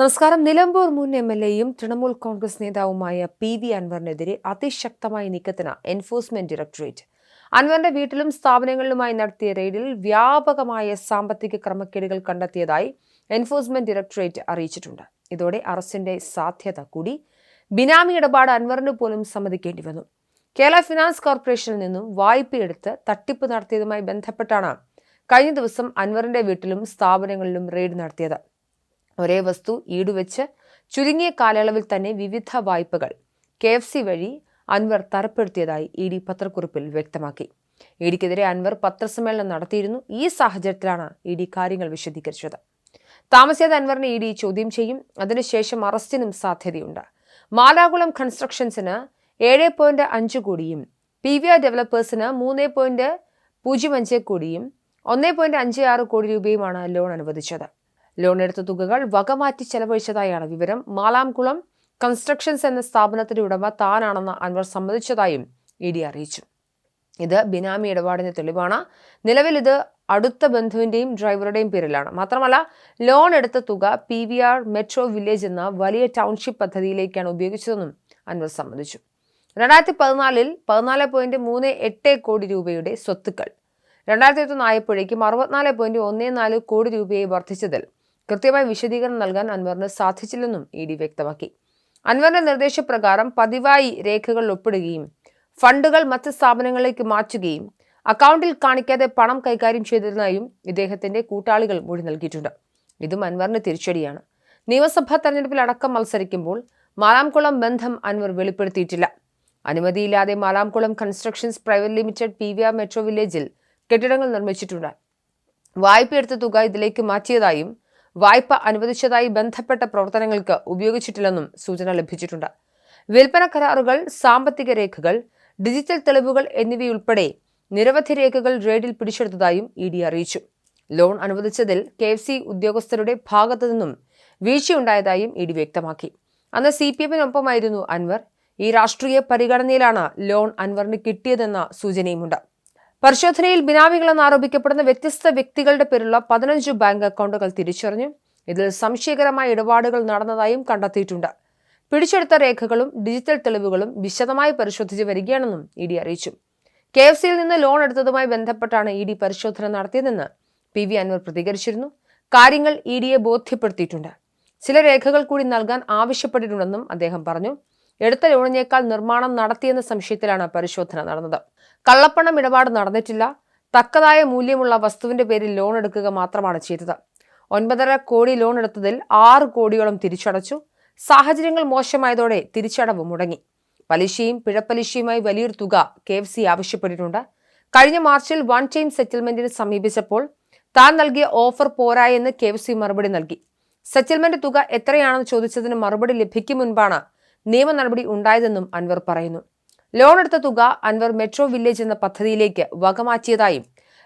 നമസ്കാരം. നിലമ്പൂർ മുൻ M L എയും തൃണമൂൽ കോൺഗ്രസ് നേതാവുമായ പി വി അൻവറിനെതിരെ അതിശക്തമായ നീക്കത്തിന് എൻഫോഴ്സ്മെന്റ് ഡയറക്ടറേറ്റ്. അൻവറിന്റെ വീട്ടിലും സ്ഥാപനങ്ങളിലുമായി നടത്തിയ റെയ്ഡിൽ വ്യാപകമായ സാമ്പത്തിക ക്രമക്കേടുകൾ കണ്ടെത്തിയതായി എൻഫോഴ്സ്മെന്റ് ഡയറക്ടറേറ്റ് അറിയിച്ചിട്ടുണ്ട്. ഇതോടെ അറസ്റ്റിന്റെ സാധ്യത കൂടി ബിനാമി ഇടപാട് അൻവറിന് പോലും സമ്മതിക്കേണ്ടി വന്നു. കേരള ഫിനാൻസ് കോർപ്പറേഷനിൽ നിന്നും വായ്പയെടുത്ത് തട്ടിപ്പ് നടത്തിയതുമായി ബന്ധപ്പെട്ടാണ് കഴിഞ്ഞ ദിവസം അൻവറിന്റെ വീട്ടിലും സ്ഥാപനങ്ങളിലും റെയ്ഡ് നടത്തിയത്. ഒരേ വസ്തു ഈടുവെച്ച് ചുരുങ്ങിയ കാലയളവിൽ തന്നെ വിവിധ വായ്പകൾ കെ എഫ് സി വഴി അൻവർ തരപ്പെടുത്തിയതായി ഇ ഡി പത്രക്കുറിപ്പിൽ വ്യക്തമാക്കി. ഇ ഡിക്കെതിരെ അൻവർ പത്രസമ്മേളനം നടത്തിയിരുന്നു. ഈ സാഹചര്യത്തിലാണ് ഇ ഡി കാര്യങ്ങൾ വിശദീകരിച്ചത്. താമസിയാതെ അൻവറിനെ ഇ ഡി ചോദ്യം ചെയ്യും. അതിനുശേഷം അറസ്റ്റിനും സാധ്യതയുണ്ട്. മാലാകുളം കൺസ്ട്രക്ഷൻസിന് ഏഴ് പോയിന്റ് അഞ്ച് കോടിയും പി വി ആർ ഡെവലപ്പേഴ്സിന് മൂന്ന് പോയിന്റ് പൂജ്യം അഞ്ച് കോടിയും ഒന്ന് പോയിന്റ് അഞ്ച് ആറ് കോടി രൂപയുമാണ് ലോൺ അനുവദിച്ചത്. ലോൺ എടുത്ത തുകകൾ വകമാറ്റി ചെലവഴിച്ചതായാണ് വിവരം. മാലാംകുളം കൺസ്ട്രക്ഷൻസ് എന്ന സ്ഥാപനത്തിന്റെ ഉടമ താനാണെന്ന് അൻവർ സമ്മതിച്ചതായും ഇ ഡി അറിയിച്ചു. ഇത് ബിനാമി ഇടപാടിന്റെ തെളിവാണ്. നിലവിൽ ഇത് അടുത്ത ബന്ധുവിന്റെയും ഡ്രൈവറുടെയും പേരിലാണ്. മാത്രമല്ല ലോൺ എടുത്ത തുക P V R metro village എന്ന വലിയ ടൗൺഷിപ്പ് പദ്ധതിയിലേക്കാണ് ഉപയോഗിച്ചതെന്നും അൻവർ സമ്മതിച്ചു. രണ്ടായിരത്തി പതിനാലിൽ പതിനാല് പോയിന്റ് മൂന്ന് എട്ട് കോടി രൂപയുടെ സ്വത്തുക്കൾ. രണ്ടായിരത്തി ഒന്ന് ആയപ്പോഴേക്കും അറുപത്തിനാല് പോയിന്റ് ഒന്ന് നാല് കോടി രൂപയെ വർദ്ധിച്ചതിൽ കൃത്യമായ വിശദീകരണം നൽകാൻ അൻവറിന് സാധിച്ചില്ലെന്നും ഇ ഡി വ്യക്തമാക്കി. അൻവറിന്റെ നിർദ്ദേശപ്രകാരം പതിവായി രേഖകൾ ഒപ്പിടുകയും ഫണ്ടുകൾ മറ്റ് സ്ഥാപനങ്ങളിലേക്ക് മാറ്റുകയും അക്കൗണ്ടിൽ കാണിക്കാതെ പണം കൈകാര്യം ചെയ്തതിനായും ഇദ്ദേഹത്തിന്റെ കൂട്ടാളികൾ മൊഴി നൽകിയിട്ടുണ്ട്. ഇതും അൻവറിന് തിരിച്ചടിയാണ്. നിയമസഭാ തെരഞ്ഞെടുപ്പിൽ അടക്കം മത്സരിക്കുമ്പോൾ മാലാംകുളം ബന്ധം അൻവർ വെളിപ്പെടുത്തിയിട്ടില്ല. അനുമതിയില്ലാതെ Malamkulam constructions private limited P V R metro വില്ലേജിൽ കെട്ടിടങ്ങൾ നിർമ്മിച്ചിട്ടുണ്ട്. വായ്പയെടുത്ത തുക ഇതിലേക്ക് മാറ്റിയതായും വായ്പ അനുവദിച്ചതായി ബന്ധപ്പെട്ട പ്രവർത്തനങ്ങൾക്ക് ഉപയോഗിച്ചിട്ടില്ലെന്നും സൂചന ലഭിച്ചിട്ടുണ്ട്. വിൽപ്പന കരാറുകൾ സാമ്പത്തിക രേഖകൾ ഡിജിറ്റൽ തെളിവുകൾ എന്നിവയുൾപ്പെടെ നിരവധി രേഖകൾ റെയ്ഡിൽ പിടിച്ചെടുത്തതായും ഇ ഡി അറിയിച്ചു. ലോൺ അനുവദിച്ചതിൽ കെ എഫ് സി ഉദ്യോഗസ്ഥരുടെ ഭാഗത്തു നിന്നും വീഴ്ചയുണ്ടായതായും ഇ ഡി വ്യക്തമാക്കി. അന്ന് സി പി എമ്മിനൊപ്പമായിരുന്നു അൻവർ. ഈ രാഷ്ട്രീയ പരിഗണനയിലാണ് ലോൺ അൻവറിന് കിട്ടിയതെന്ന സൂചനയുമുണ്ട്. പരിശോധനയിൽ ബിനാമികളെന്ന് ആരോപിക്കപ്പെടുന്ന വ്യത്യസ്ത വ്യക്തികളുടെ പേരുള്ള പതിനഞ്ച് ബാങ്ക് അക്കൗണ്ടുകൾ തിരിച്ചറിഞ്ഞു. ഇതിൽ സംശയകരമായ ഇടപാടുകൾ നടന്നതായും കണ്ടെത്തിയിട്ടുണ്ട്. പിടിച്ചെടുത്ത രേഖകളും ഡിജിറ്റൽ തെളിവുകളും വിശദമായി പരിശോധിച്ച് വരികയാണെന്നും ഇ ഡി അറിയിച്ചു. കെ എഫ് സിയിൽ നിന്ന് ലോൺ എടുത്തതുമായി ബന്ധപ്പെട്ടാണ് ഇ ഡി പരിശോധന നടത്തിയതെന്ന് പി വി അൻവർ പ്രതികരിച്ചിരുന്നു. കാര്യങ്ങൾ ഇ ഡിയെ ബോധ്യപ്പെടുത്തിയിട്ടുണ്ട്. ചില രേഖകൾ കൂടി നൽകാൻ ആവശ്യപ്പെട്ടിട്ടുണ്ടെന്നും അദ്ദേഹം പറഞ്ഞു. എടുത്ത ലോണിനേക്കാൾ നിർമ്മാണം നടത്തിയെന്ന സംശയത്തിലാണ് പരിശോധന നടന്നത്. കള്ളപ്പണം ഇടപാട് നടന്നിട്ടില്ല. തക്കതായ മൂല്യമുള്ള വസ്തുവിന്റെ പേരിൽ ലോൺ എടുക്കുക മാത്രമാണ് ചെയ്തത്. ഒൻപതര കോടി ലോൺ എടുത്തതിൽ ആറ് കോടിയോളം തിരിച്ചടച്ചു. സാഹചര്യങ്ങൾ മോശമായതോടെ തിരിച്ചടവ് മുടങ്ങി. പലിശയും പിഴപ്പലിശയുമായി വലിയൊരു തുക കെ എഫ് സി ആവശ്യപ്പെട്ടിട്ടുണ്ട്. കഴിഞ്ഞ മാർച്ചിൽ വൺ ടൈം സെറ്റിൽമെന്റിന് സമീപിച്ചപ്പോൾ താൻ നൽകിയ ഓഫർ പോരായെന്ന് കെ എഫ് സി മറുപടി നൽകി. സെറ്റിൽമെന്റ് തുക എത്രയാണെന്ന് ചോദിച്ചതിന് മറുപടി ലഭിക്കും മുൻപാണ് നിയമ നടപടി ഉണ്ടായതെന്നും അൻവർ പറയുന്നു. ലോൺ എടുത്ത തുക അൻവർ മെട്രോ വില്ലേജ് എന്ന പദ്ധതിയിലേക്ക് വകമാറ്റിയതായും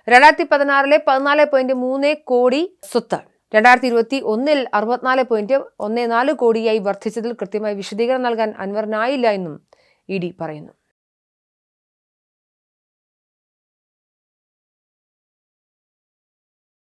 രണ്ടായിരത്തി പതിനാറിലെ പതിനാല് പോയിന്റ് മൂന്ന് കോടി സ്വത്ത് രണ്ടായിരത്തി ഇരുപത്തി ഒന്നിൽ അറുപത്തിനാല് പോയിന്റ് ഒന്ന് നാല് കോടിയായി വർദ്ധിച്ചതിൽ കൃത്യമായി വിശദീകരണം നൽകാൻ അൻവറിനായില്ല എന്നും ഇ ഡി പറയുന്നു.